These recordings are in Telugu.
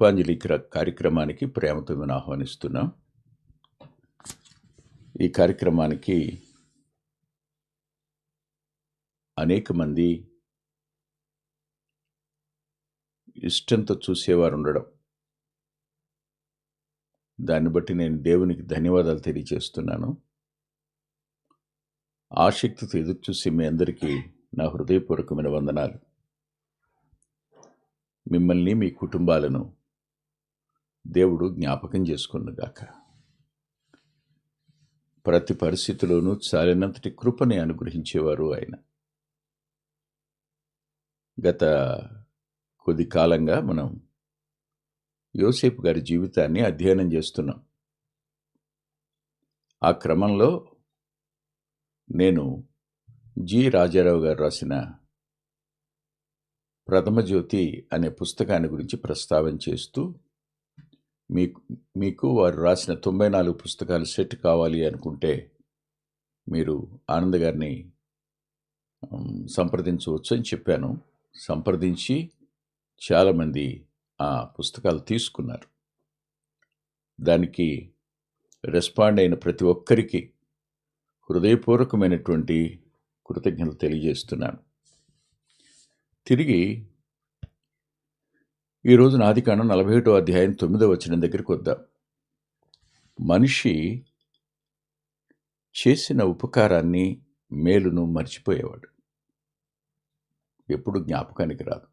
కృపాంజలి కార్యక్రమానికి ప్రేమతో మేము ఆహ్వానిస్తున్నాం. ఈ కార్యక్రమానికి అనేక మంది ఇష్టంతో చూసేవారు ఉండడం. దాన్ని బట్టి నేను దేవునికి ధన్యవాదాలు తెలియజేస్తున్నాను. ఆసక్తితో ఎదురు చూసి మీ అందరికీ నా హృదయపూర్వకమైన వందనాలు. మిమ్మల్ని మీ కుటుంబాలను దేవుడు జ్ఞాపకం చేసుకున్నగాక ప్రతి పరిస్థితిలోనూ చాలినంతటి కృపని అనుగ్రహించేవారు ఆయన. గత కొద్ది కాలంగా మనం యోసేపు గారి జీవితాన్ని అధ్యయనం చేస్తున్నాం. ఆ క్రమంలో నేను జి. రాజారావు గారు రాసిన ప్రథమ జ్యోతి అనే పుస్తకాన్ని గురించి ప్రస్తావన చేస్తూ మీకు మీకు వారు రాసిన తొంభై నాలుగు పుస్తకాలు సెట్ కావాలి అనుకుంటే మీరు ఆనంద్ గారిని సంప్రదించవచ్చు అని చెప్పాను. సంప్రదించి చాలామంది ఆ పుస్తకాలు తీసుకున్నారు. దానికి రెస్పాండ్ అయిన ప్రతి ఒక్కరికి హృదయపూర్వకమైనటువంటి కృతజ్ఞతలు తెలియజేస్తున్నాను. తిరిగి ఈరోజు నాదికాండం నలభై ఒకటో అధ్యాయం తొమ్మిదో వచ్చిన దగ్గరికి వద్దాం. మనిషి చేసిన ఉపకారాన్ని మేలును మర్చిపోయేవాడు. ఎప్పుడు జ్ఞాపకానికి రాదు.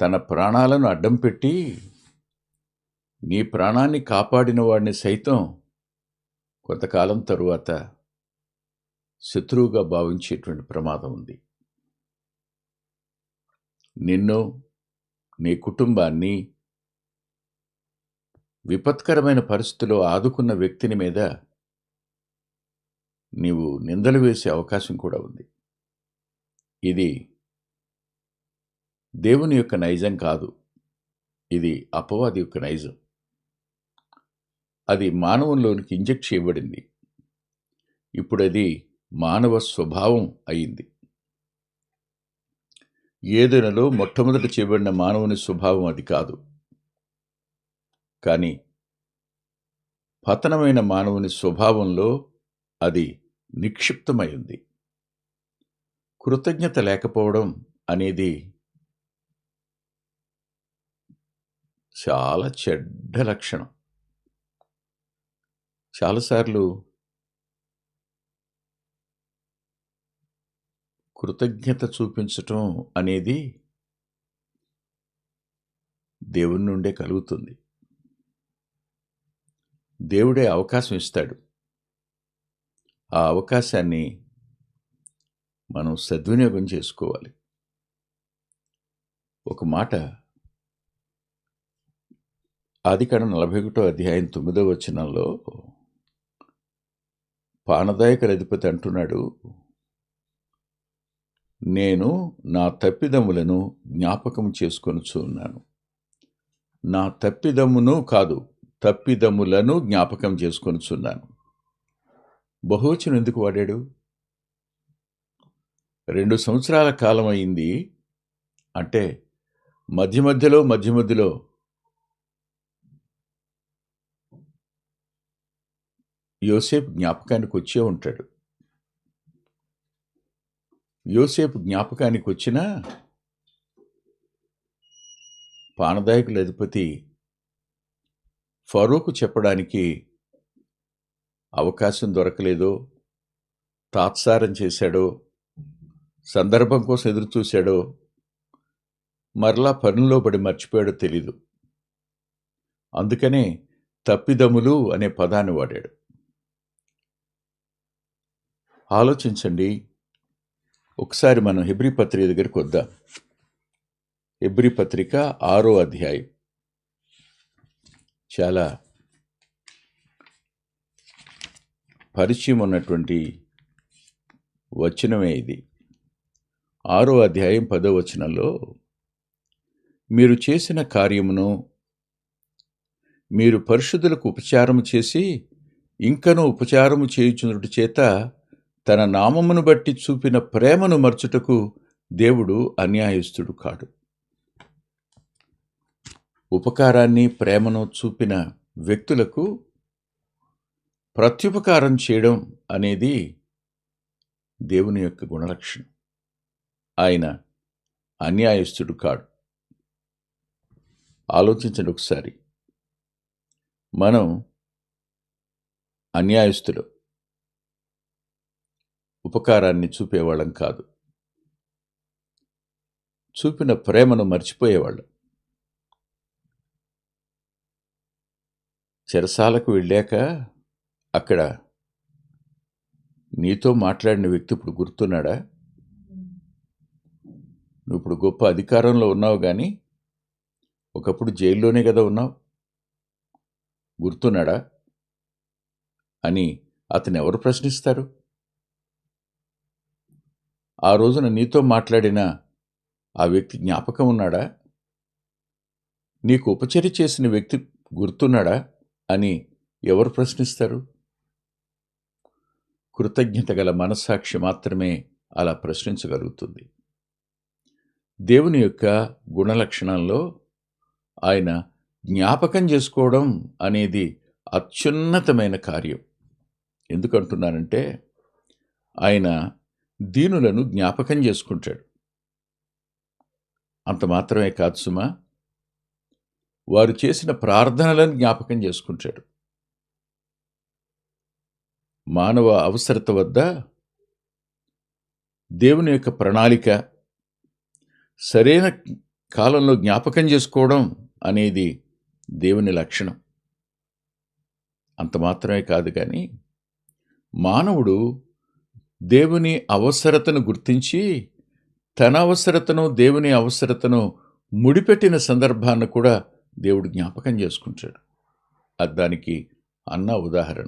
తన ప్రాణాలను అడ్డం పెట్టి నీ ప్రాణాన్ని కాపాడిన వాడిని సైతం కొంతకాలం తరువాత శత్రువుగా భావించేటువంటి ప్రమాదం ఉంది. నిన్ను నీ కుటుంబాన్ని విపత్కరమైన పరిస్థితిలో ఆదుకున్న వ్యక్తిని మీద నీవు నిందలు వేసే అవకాశం కూడా ఉంది. ఇది దేవుని యొక్క నైజం కాదు. ఇది అపవాది యొక్క నైజం. అది మానవంలోనికి ఇంజెక్ట్ చేయబడింది. ఇప్పుడు అది మానవ స్వభావం అయింది. ఏదైనాలో మొట్టమొదట చేయబడిన మానవుని స్వభావం అది కాదు. కానీ పతనమైన మానవుని స్వభావంలో అది నిక్షిప్తమై ఉంది కృతజ్ఞత లేకపోవడం అనేది చాలా చెడ్డ లక్షణం. చాలాసార్లు కృతజ్ఞత చూపించటం అనేది దేవుని నుండే కలుగుతుంది. దేవుడే అవకాశం ఇస్తాడు. ఆ అవకాశాన్ని మనం సద్వినియోగం చేసుకోవాలి. ఒక మాట ఆదికాండ నలభై ఒకటో అధ్యాయం తొమ్మిదో వచనంలో పానదాయక అధిపతి అంటున్నాడు నేను నా తప్పిదములను జ్ఞాపకం చేసుకొనుచు ఉన్నాను. నా తప్పిదమును కాదు తప్పిదములను జ్ఞాపకం చేసుకొనుచున్నాను బహువచనం ఎందుకు వాడాడు? రెండు సంవత్సరాల కాలం అయింది అంటే మధ్య మధ్యలో మధ్య మధ్యలో. యోసేపు జ్ఞాపకానికి వచ్చే ఉంటాడు. యోసేపు జ్ఞాపకానికి వచ్చినా పానదాయకుల అధిపతి ఫరూకు చెప్పడానికి అవకాశం దొరకలేదో తాత్సారం చేశాడో సందర్భం కోసం ఎదురు చూశాడో మరలా పనుల్లో పడి మర్చిపోయాడో తెలీదు. అందుకనే తప్పిదములు అనే పదాన్ని వాడాడు. ఆలోచించండి ఒకసారి మనం హెబ్రి పత్రిక దగ్గరికి వద్దాం. హెబ్రి పత్రిక ఆరో అధ్యాయం. చాలా పరిచయం ఉన్నటువంటి వచనమే ఇది. ఆరో అధ్యాయం పదో వచనంలో మీరు చేసిన కార్యమును మీరు పరిశుద్ధులకు ఉపచారం చేసి ఇంకనూ ఉపచారము చేయుచున్నటి చేత తన నామమును బట్టి చూపిన ప్రేమను మర్చుటకు దేవుడు అన్యాయస్తుడు కాడు. ఉపకారాన్ని ప్రేమను చూపిన వ్యక్తులకు ప్రత్యుపకారం చేయడం అనేది దేవుని యొక్క గుణలక్షణం. ఆయన అన్యాయస్తుడు కాడు. ఆలోచించండి ఒకసారి. మనం అన్యాయస్తులు ఉపకారాన్ని చూపేవాళ్ళం కాదు. చూపిన ప్రేమను మర్చిపోయేవాళ్ళం. చెరసాలకు వెళ్ళాక అక్కడ నీతో మాట్లాడిన వ్యక్తి ఇప్పుడు గుర్తున్నాడా? నువ్వు ఇప్పుడు గొప్ప అధికారంలో ఉన్నావు కానీ ఒకప్పుడు జైల్లోనే కదా ఉన్నావు. గుర్తున్నాడా? అని అతను ఎవరు ప్రశ్నిస్తారు? ఆ రోజున నీతో మాట్లాడిన ఆ వ్యక్తి జ్ఞాపకం ఉన్నాడా? నీకు ఉపచర్య చేసిన వ్యక్తి గుర్తున్నాడా? అని ఎవరు ప్రశ్నిస్తారు? కృతజ్ఞత గల మనస్సాక్షి మాత్రమే అలా ప్రశ్నించగలుగుతుంది. దేవుని యొక్క గుణలక్షణంలో ఆయన జ్ఞాపకం చేసుకోవడం అనేది అత్యున్నతమైన కార్యం. ఎందుకంటున్నానంటే ఆయన దీనులను జ్ఞాపకం చేసుకుంటాడు. అంత మాత్రమే కాదు సుమా వారు చేసిన ప్రార్థనలను జ్ఞాపకం చేసుకుంటాడు. మానవ అవసరత వద్ద దేవుని యొక్క ప్రణాళిక సరైన కాలంలో జ్ఞాపకం చేసుకోవడం అనేది దేవుని లక్షణం. అంత మాత్రమే కాదు కానీ మానవుడు దేవుని అవసరతను గుర్తించి తన అవసరతను దేవుని అవసరతను ముడిపెట్టిన సందర్భాన్ని కూడా దేవుడు జ్ఞాపకం చేసుకుంటాడు. అది దానికి అన్న ఉదాహరణ.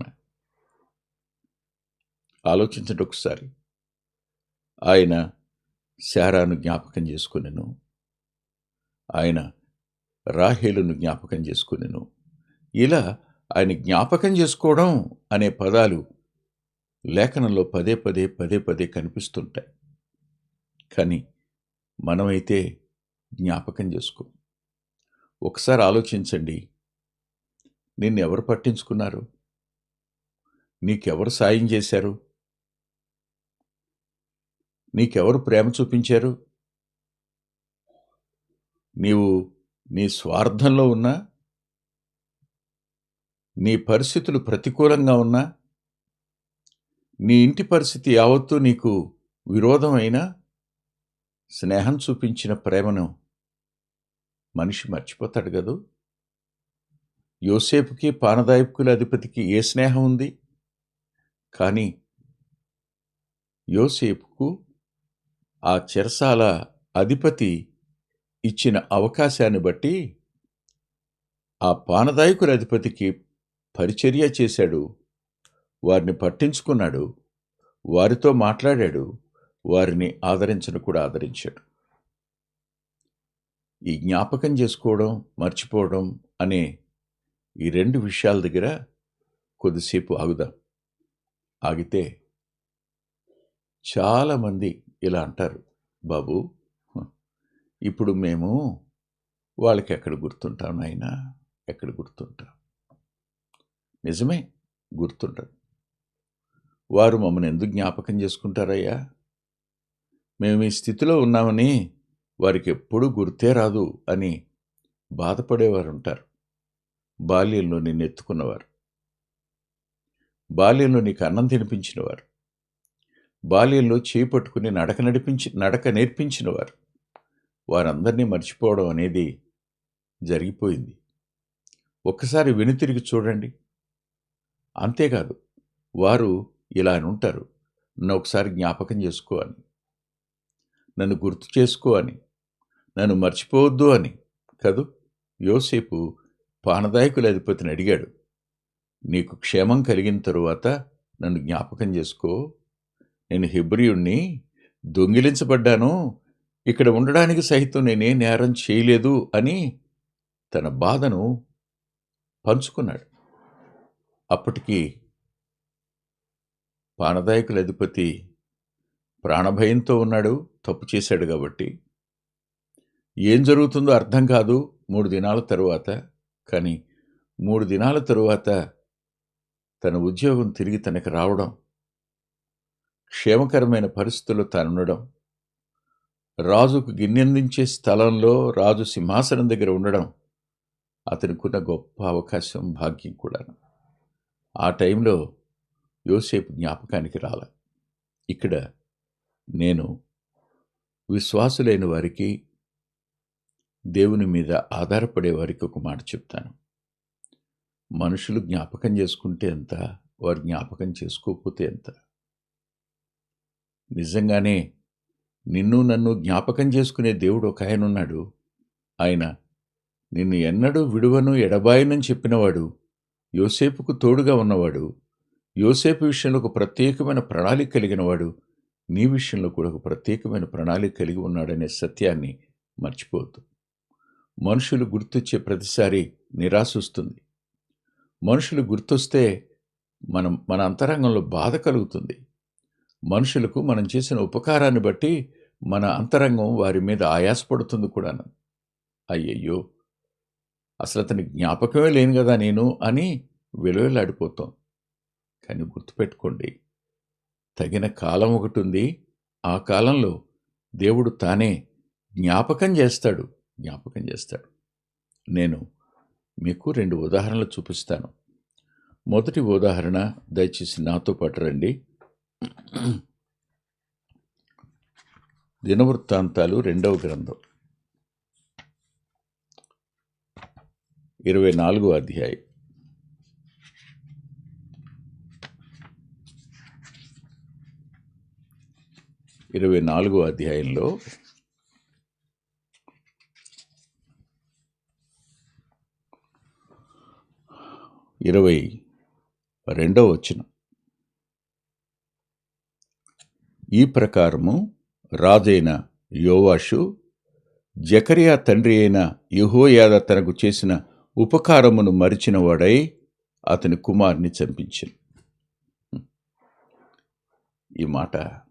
ఆలోచించండి ఒకసారి. ఆయన శారాను జ్ఞాపకం చేసుకునేను. ఆయన రాహేలును జ్ఞాపకం చేసుకునేను. ఇలా ఆయన జ్ఞాపకం చేసుకోవడం అనే పదాలు లేఖనంలో పదే పదే పదే పదే కనిపిస్తుంటాయి. కానీ మనమైతే జ్ఞాపకం చేసుకో. ఒకసారి ఆలోచించండి. నిన్ను ఎవరు పట్టించుకున్నారు? నీకెవరు సాయం చేశారు? నీకెవరు ప్రేమ చూపించారు? నీవు నీ స్వార్థంలో ఉన్నా? నీ పరిస్థితులు ప్రతికూలంగా ఉన్నా? నీ ఇంటి పరిస్థితి యావత్తూ నీకు విరోధమైనా? స్నేహం చూపించిన ప్రేమను మనిషి మర్చిపోతాడు కదూ? యోసేపుకి పానదాయకుల అధిపతికి ఏ స్నేహం ఉంది? కానీ యోసేపుకు ఆ చెరసాల అధిపతి ఇచ్చిన అవకాశాన్ని బట్టి ఆ పానదాయకుల అధిపతికి పరిచర్య చేశాడు వారిని పట్టించుకున్నాడు. వారితో మాట్లాడాడు. వారిని ఆదరించను కూడా ఆదరించాడు. ఈ జ్ఞాపకం చేసుకోవడం మర్చిపోవడం అనే ఈ రెండు విషయాల దగ్గర కొద్దిసేపు ఆగుదాం. ఆగితే చాలామంది ఇలా అంటారు బాబు ఇప్పుడు మేము వాళ్ళకి ఎక్కడ గుర్తుంటాం నాయన? ఎక్కడ గుర్తుంటాం? నిజమే గుర్తుంటారు. వారు మమ్మల్ని ఎందుకు జ్ఞాపకం చేసుకుంటారయ్యా? మేము ఈ స్థితిలో ఉన్నామని వారికి ఎప్పుడూ గుర్తే రాదు అని బాధపడేవారు ఉంటారు బాల్యంలో నిన్ను ఎత్తుకున్నవారు బాల్యంలో నీకు అన్నం తినిపించినవారు. బాల్యంలో చేయి పట్టుకుని నడక నడిపించి నడక నేర్పించినవారు. వారందరినీ మర్చిపోవడం అనేది జరిగిపోయింది. ఒక్కసారి వెనుతిరిగి చూడండి. అంతేకాదు వారు ఇలా అని ఉంటారు. నన్ను ఒకసారి జ్ఞాపకం చేసుకో అని. నన్ను గుర్తు చేసుకో అని. నన్ను మర్చిపోవద్దు అని. కదూ? యోసేపు పానదాయకుల అధిపతిని అడిగాడు. నీకు క్షేమం కలిగిన తరువాత నన్ను జ్ఞాపకం చేసుకో. నేను హెబ్రియుణ్ణి దొంగిలించబడ్డాను. ఇక్కడ ఉండడానికి సహితం నేనే నేరం చేయలేదు అని తన బాధను పంచుకున్నాడు. అప్పటికి పానదాయకుల అధిపతి ప్రాణభయంతో ఉన్నాడు తప్పు చేశాడు కాబట్టి. ఏం జరుగుతుందో అర్థం కాదు మూడు దినాల తరువాత కానీ మూడు దినాల తరువాత తన ఉద్యోగం తిరిగి తనకి రావడం క్షేమకరమైన పరిస్థితుల్లో తానుండడం రాజుకు గిన్నెందించే స్థలంలో రాజు సింహాసనం దగ్గర ఉండడం అతనికున్న గొప్ప అవకాశం భాగ్యం కూడా ఆ టైంలో యోసేపు జ్ఞాపకానికి రాల. ఇక్కడ నేను విశ్వాసులైన వారికి దేవుని మీద ఆధారపడే వారికి ఒక మాట చెప్తాను. మనుషులు జ్ఞాపకం చేసుకుంటే ఎంత వారు జ్ఞాపకం చేసుకోకపోతే ఎంత? నిజంగానే నిన్ను నన్ను జ్ఞాపకం చేసుకునే దేవుడు ఒక ఆయన ఉన్నాడు. ఆయన నిన్ను ఎన్నడూ విడువను ఎడబాయనని చెప్పినవాడు యోసేపుకు తోడుగా ఉన్నవాడు యోసేపు విషయంలో ఒక ప్రత్యేకమైన ప్రణాళిక కలిగినవాడు నీ విషయంలో కూడా ఒక ప్రత్యేకమైన ప్రణాళిక కలిగి ఉన్నాడనే సత్యాన్ని మర్చిపోవద్దు. మనుషులు గుర్తొచ్చే ప్రతిసారి నిరాశ వస్తుంది. మనుషులు గుర్తొస్తే మనం మన అంతరంగంలో బాధ కలుగుతుంది. మనుషులకు మనం చేసిన ఉపకారాన్ని బట్టి మన అంతరంగం వారి మీద ఆయాసపడుతుంది కూడాను. అయ్యయ్యో! అసలు అతని జ్ఞాపకమే లేను కదా నేను అని విలువలాడిపోతాం. కానీ గుర్తుపెట్టుకోండి. తగిన కాలం ఒకటి ఉంది ఆ కాలంలో దేవుడు తానే జ్ఞాపకం చేస్తాడు. జ్ఞాపకం చేస్తాడు. నేను మీకు రెండు ఉదాహరణలు చూపిస్తాను. మొదటి ఉదాహరణ దయచేసి నాతో పాటు రండి. దినవృత్తాంతాలు రెండవ గ్రంథం. ఇరవై నాలుగో అధ్యాయం. ఇరవై నాలుగో అధ్యాయంలో ఇరవై రెండవ వచ్చిన ఈ ప్రకారము రాజైన యోవాషు జకరియా తండ్రి అయిన యహోయాద తనకు చేసిన ఉపకారమును మరిచినవాడై అతని కుమార్ని చంపించను. ఈ మాట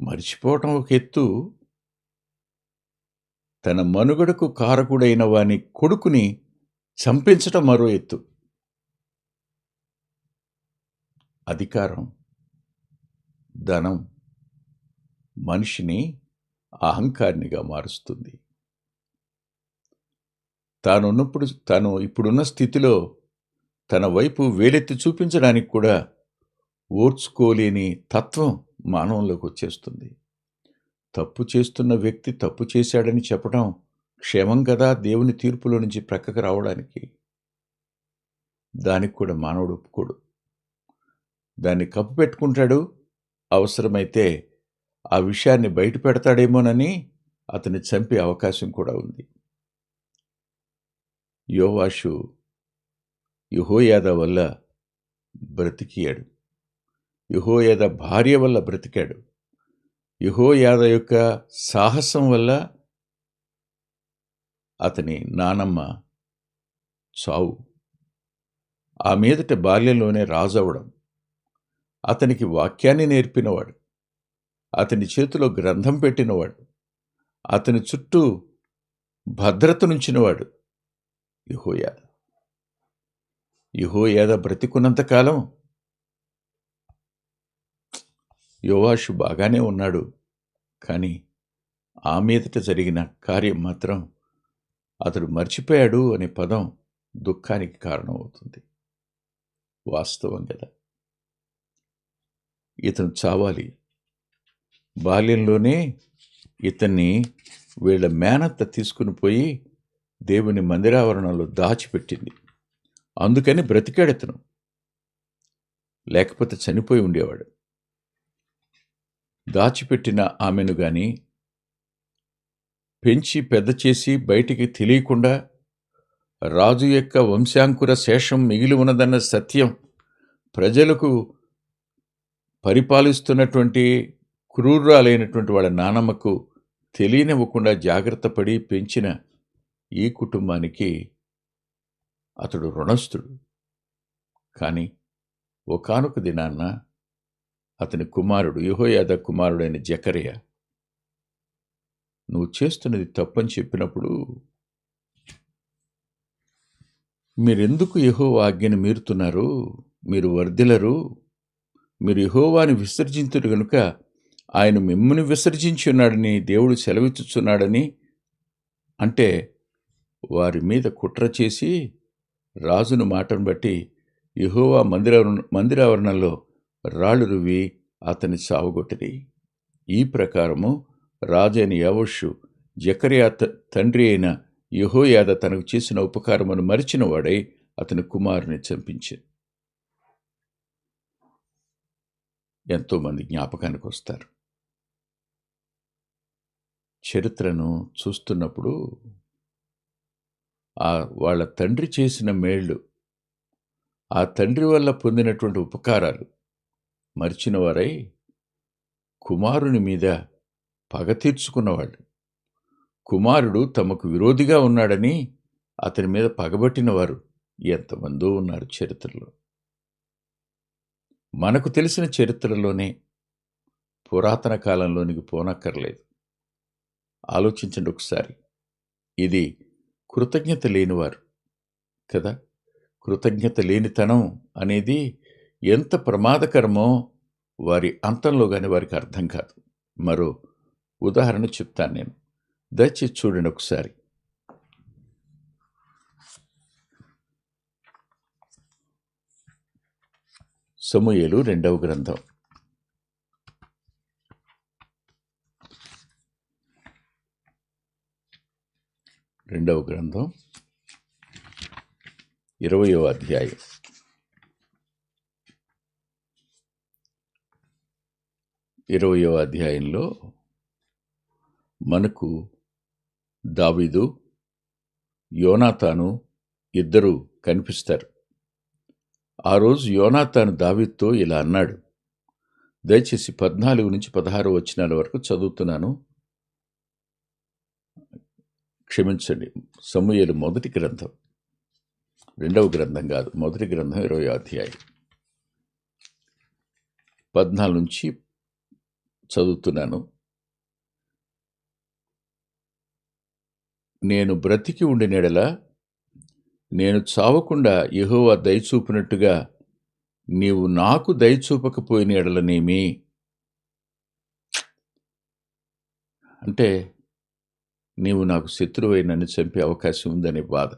మరిచిపోవటం ఒక ఎత్తు. తన మనుగడకు కారకుడైన వాని కొడుకుని చంపించటం మరో ఎత్తు. అధికారం ధనం మనిషిని అహంకారినిగా మారుస్తుంది. తానున్నప్పుడు తాను ఇప్పుడున్న స్థితిలో తన వైపు వేలెత్తి చూపించడానికి కూడా ఓర్చుకోలేని తత్వం మానవంలోకి వచ్చేస్తుంది. తప్పు చేస్తున్న వ్యక్తి తప్పు చేశాడని చెప్పడం క్షేమం కదా దేవుని తీర్పులో నుంచి ప్రక్కకు రావడానికి. దానికి కూడా మానవుడు ఒప్పుకోడు. దాన్ని కప్పు పెట్టుకుంటాడు. అవసరమైతే ఆ విషయాన్ని బయట పెడతాడేమోనని అతన్ని చంపే అవకాశం కూడా ఉంది. యోవాషు యుహోయాద వల్ల బ్రతికియాడు. యుహోయాద భార్య వల్ల బ్రతికాడు. యుహోయాద యొక్క సాహసం వల్ల అతని నానమ్మ చావు. ఆ మీదట బాల్యంలోనే రాజవడం. అతనికి వాక్యాన్ని నేర్పినవాడు. అతని చేతిలో గ్రంథం పెట్టినవాడు. అతని చుట్టూ భద్రతనుంచినవాడు యుహోయాద. యుహోయాద బ్రతికున్నంతకాలం యోవాషు బాగానే ఉన్నాడు. కానీ ఆ మీదట జరిగిన కార్యం మాత్రం అతడు మర్చిపోయాడు అనే పదం దుఃఖానికి కారణమవుతుంది. వాస్తవం కదా. ఇతను చావాలి. బాల్యంలోనే ఇతన్ని వీళ్ళ మేనత్త తీసుకుని పోయి దేవుని మందిరావరణంలో దాచిపెట్టింది. అందుకని బ్రతికాడు ఇతను. లేకపోతే చనిపోయి ఉండేవాడు. దాచిపెట్టిన ఆమెను గాని పెంచి పెద్ద చేసి బయటికి తెలియకుండా రాజు యొక్క వంశాంకుర శేషం మిగిలి ఉన్నదన్న సత్యం ప్రజలకు పరిపాలిస్తున్నటువంటి క్రూరాలైనటువంటి వాళ్ళ నానమ్మకు తెలియనివ్వకుండా జాగ్రత్త పడి పెంచిన ఈ కుటుంబానికి అతడు రుణస్థుడు. కానీ ఒకనొక దినాన్న అతని కుమారుడు యుహోయాద కుమారుడైన జకరియా నువ్వు చేస్తున్నది తప్పని చెప్పినప్పుడు మీరెందుకు యహో ఆజ్ఞను మీరుతున్నారు? మీరు వర్ధిలరు. మీరు యహోవాని విసర్జింతురు గనుక ఆయన మిమ్మల్ని విసర్జించి ఉన్నాడని దేవుడు సెలవిచ్చుచున్నాడని అంటే వారి మీద కుట్ర చేసి రాజును మాటను బట్టి యహోవా మందిరావరణ మందిరావరణంలో రాళ్ళు రువి అతని సావగొట్టిరి ఈ ప్రకారము రాజైన యవషు జకరియా తండ్రి అయిన యహోయాద తనకు చేసిన ఉపకారమును మరిచిన వాడై అతని కుమారుని చంపించాడు ఎంతోమంది జ్ఞాపకానికి వస్తారు. చరిత్రను చూస్తున్నప్పుడు ఆ వాళ్ళ తండ్రి చేసిన మేళ్ళు ఆ తండ్రి వల్ల పొందినటువంటి ఉపకారాలు మర్చినవారై కుమారుని మీద పగ తీర్చుకున్నవాళ్ళు కుమారుడు తమకు విరోధిగా ఉన్నాడని అతని మీద పగబట్టిన వారు ఎంతమందో ఉన్నారు చరిత్రలో. మనకు తెలిసిన చరిత్రలోనే పురాతన కాలంలోనికి పోనక్కర్లేదు. ఆలోచించండి ఒకసారి. ఇది కృతజ్ఞత లేనివారు కదా? కృతజ్ఞత లేనితనం అనేది ఎంత ప్రమాదకరమో వారి అంతంలో కానీ వారికి అర్థం కాదు. మరో ఉదాహరణ చెప్తాను నేను. దయచేసి చూడండి ఒకసారి. సమూయలు రెండవ గ్రంథం. రెండవ గ్రంథం. ఇరవయో అధ్యాయం. ఇరవయో అధ్యాయంలో మనకు దావీదు యోనాతాను ఇద్దరు కనిపిస్తారు. ఆ రోజు యోనాతాను దావీద్తో ఇలా అన్నాడు దయచేసి పద్నాలుగు నుంచి పదహారు వచనాల వరకు చదువుతున్నాను. క్షమించండి సమూహలు మొదటి గ్రంథం. రెండవ గ్రంథం కాదు మొదటి గ్రంథం ఇరవై అధ్యాయం. పద్నాలుగు నుంచి చదువుతున్నాను. నేను బ్రతికి ఉండినెడల నేను చావకుండా యహోవా దయచూపినట్టుగా నీవు నాకు దయచూపకపోయిన ఎడలనేమి అంటే నీవు నాకు శత్రువై నన్ను చంపే అవకాశం ఉందనే బాధ.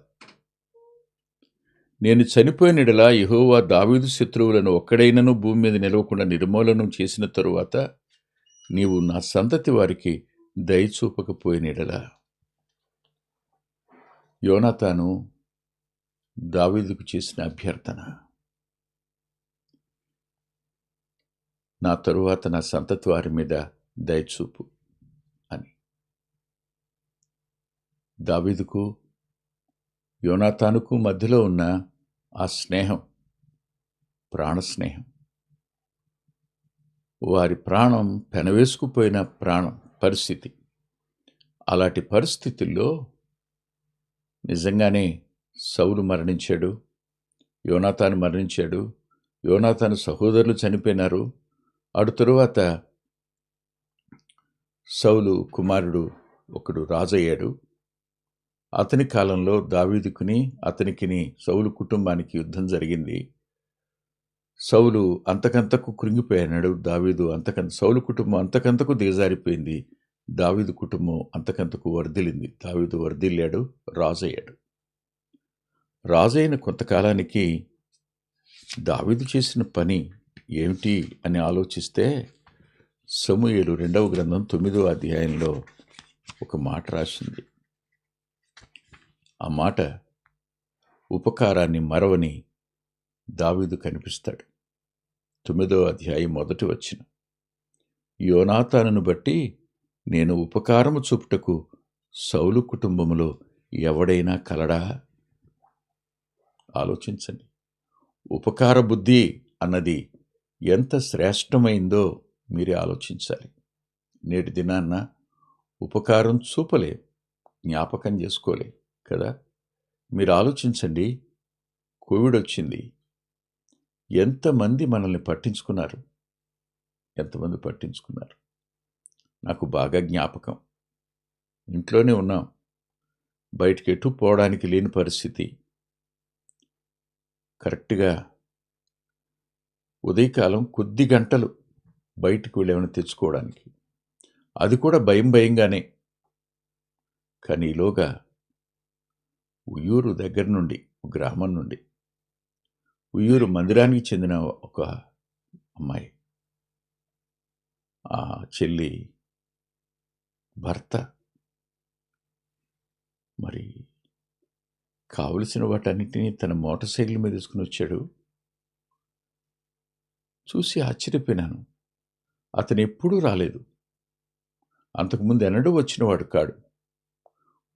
నేను చనిపోయిన ఎడలా యహోవా దావీదు శత్రువులను ఒక్కడైనను భూమి మీద నిలవకుండా నిర్మూలనం చేసిన తరువాత నీవు నా సంతతి వారికి దయచూపకపోయినడలా యోనాతాను దావీదుకు చేసిన అభ్యర్థన. నా తరువాత నా సంతతి వారి మీద దయచూపు అని. దావీదుకు యోనాతానుకు మధ్యలో ఉన్న ఆ స్నేహం ప్రాణ స్నేహం వారి ప్రాణం పెనవేసుకుపోయిన ప్రాణం పరిస్థితి. అలాంటి పరిస్థితుల్లో నిజంగానే సౌలు మరణించాడు యోనాతాను మరణించాడు యోనాతాను సహోదరులు చనిపోయినారు. అటు తరువాత సౌలు కుమారుడు ఒకడు రాజయ్యాడు. అతని కాలంలో దావీదుకుని అతనికిని సౌలు కుటుంబానికి యుద్ధం జరిగింది. సౌలు అంతకంతకు కృంగిపోయాడు. దావీదు అంతకంత సౌలు కుటుంబం అంతకంతకు దిగజారిపోయింది. దావీదు కుటుంబం అంతకంతకు వర్ధిల్లింది. దావీదు వర్ధిల్లాడు రాజయ్యాడు. రాజైన కొంతకాలానికి దావీదు చేసిన పని ఏమిటి అని ఆలోచిస్తే సమూయేలు రెండవ గ్రంథం తొమ్మిదో అధ్యాయంలో ఒక మాట రాసింది. ఆ మాట ఉపకారాన్ని మరవని దావీదు కనిపిస్తాడు. తొమ్మిదో అధ్యాయం మొదటి వచ్చిన. యోనాతానును బట్టి నేను ఉపకారము చూపుటకు సౌలు కుటుంబములో ఎవడైనా కలడా? ఆలోచించండి. ఉపకార బుద్ధి అన్నది ఎంత శ్రేష్టమైందో మీరే ఆలోచించాలి. నేటి దినాన్న ఉపకారం చూపలే జ్ఞాపకం చేసుకోలే కదా? మీరు ఆలోచించండి. కోవిడ్ వచ్చింది. ఎంతమంది మనల్ని పట్టించుకున్నారు? ఎంతమంది పట్టించుకున్నారు? నాకు బాగా జ్ఞాపకం. ఇంట్లోనే ఉన్నాం. బయటికి ఎటు పోవడానికి లేని పరిస్థితి. కరెక్ట్గా ఉదయకాలం కొద్ది గంటలు బయటికి వెళ్ళి ఏమైనా తెచ్చుకోవడానికి. అది కూడా భయం భయంగానే. కానీ ఈలోగా ఉయ్యూరు దగ్గర నుండి గ్రామం నుండి ఉయ్యూరు మందిరానికి చెందిన ఒక అమ్మాయి. ఆ చెల్లి భర్త. మరి కావలసిన వాటన్నిటినీ తన మోటార్ సైకిల్ మీద తీసుకుని వచ్చాడు. చూసి ఆశ్చర్యపోయినాను. అతను ఎప్పుడూ రాలేదు. అంతకుముందు ఎన్నడూ వచ్చినవాడు కాడు.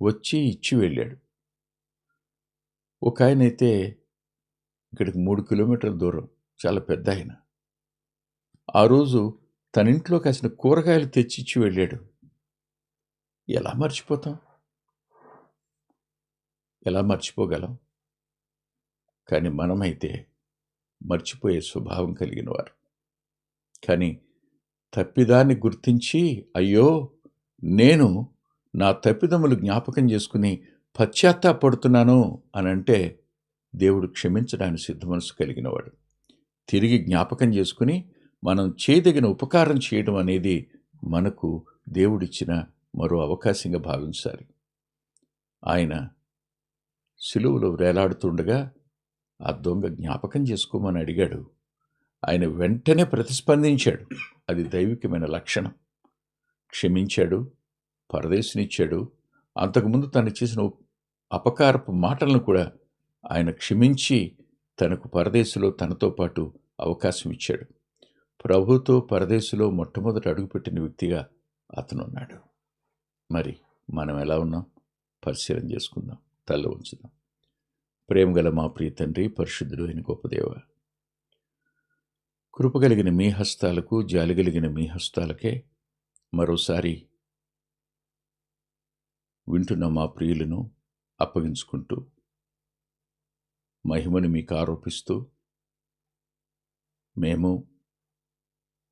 వచ్చి ఇచ్చి వెళ్ళాడు. ఒక ఆయన అయితే ఇక్కడికి మూడు కిలోమీటర్ల దూరం చాలా పెద్ద ఆయన. ఆ రోజు తన ఇంట్లో కాసిన కూరగాయలు తెచ్చి ఇచ్చి వెళ్ళాడు. ఎలా మర్చిపోతాం? ఎలా మర్చిపోగలం? కానీ మనమైతే మర్చిపోయే స్వభావం కలిగిన వారు. కానీ తప్పిదాన్ని గుర్తించి అయ్యో నేను నా తప్పిదములు జ్ఞాపకం చేసుకుని పశ్చాత్తాపడుతున్నాను అని అంటే దేవుడు క్షమించడానికి సిద్ధమనసు కలిగినవాడు. తిరిగి జ్ఞాపకం చేసుకుని మనం చేయదగిన ఉపకారం చేయడం అనేది మనకు దేవుడిచ్చిన మరో అవకాశంగా భావించాలి. ఆయన సిలువలో వేలాడుతుండగా ఆ దొంగ జ్ఞాపకం చేసుకోమని అడిగాడు. ఆయన వెంటనే ప్రతిస్పందించాడు. అది దైవికమైన లక్షణం. క్షమించాడు పరదేశనిచ్చాడు. అంతకుముందు తను చేసిన అపకారపు మాటలను కూడా ఆయన క్షమించి తనకు పరదేశంలో తనతో పాటు అవకాశం ఇచ్చాడు. ప్రభుతో పరదేశులో మొట్టమొదట అడుగుపెట్టిన వ్యక్తిగా అతను ఉన్నాడు మరి మనం ఎలా ఉన్నాం? పరిశీలన చేసుకుందాం. తల్ల ఉంచుదాం ప్రేమ గల మా ప్రియ తండ్రి పరిశుద్ధుడు అయిన గొప్పదేవ కృపగలిగిన మీ హస్తాలకు జాలిగలిగిన మీ హస్తాలకే మరోసారి వింటున్న మా ప్రియులను అప్పగించుకుంటూ మహిమను మీకు ఆరోపిస్తూ మేము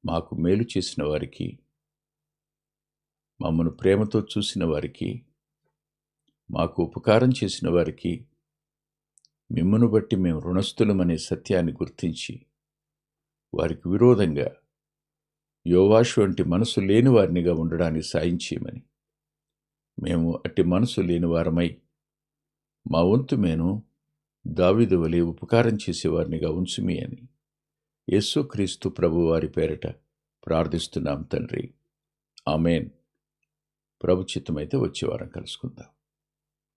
మాకు మేలు చేసిన వారికి మమ్మను ప్రేమతో చూసిన వారికి మాకు ఉపకారం చేసిన వారికి మిమ్మను బట్టి మేము రుణస్థులమనే సత్యాన్ని గుర్తించి వారికి విరోధంగా యోవాషు వంటి మనసు లేని వారినిగా ఉండడానికి సాయం చేయమని మేము అట్టి మనసు లేని వారమై మా వంతు మేము దావిదు వలె ఉపకారం చేసేవారినిగా ఉంచుమి అని. యేసుక్రీస్తు ప్రభువారి పేరట ప్రార్థిస్తున్నాం తండ్రి. ఆమెన్. ప్రభుచిత్తమైతే వచ్చేవారం కలుసుకుందాం.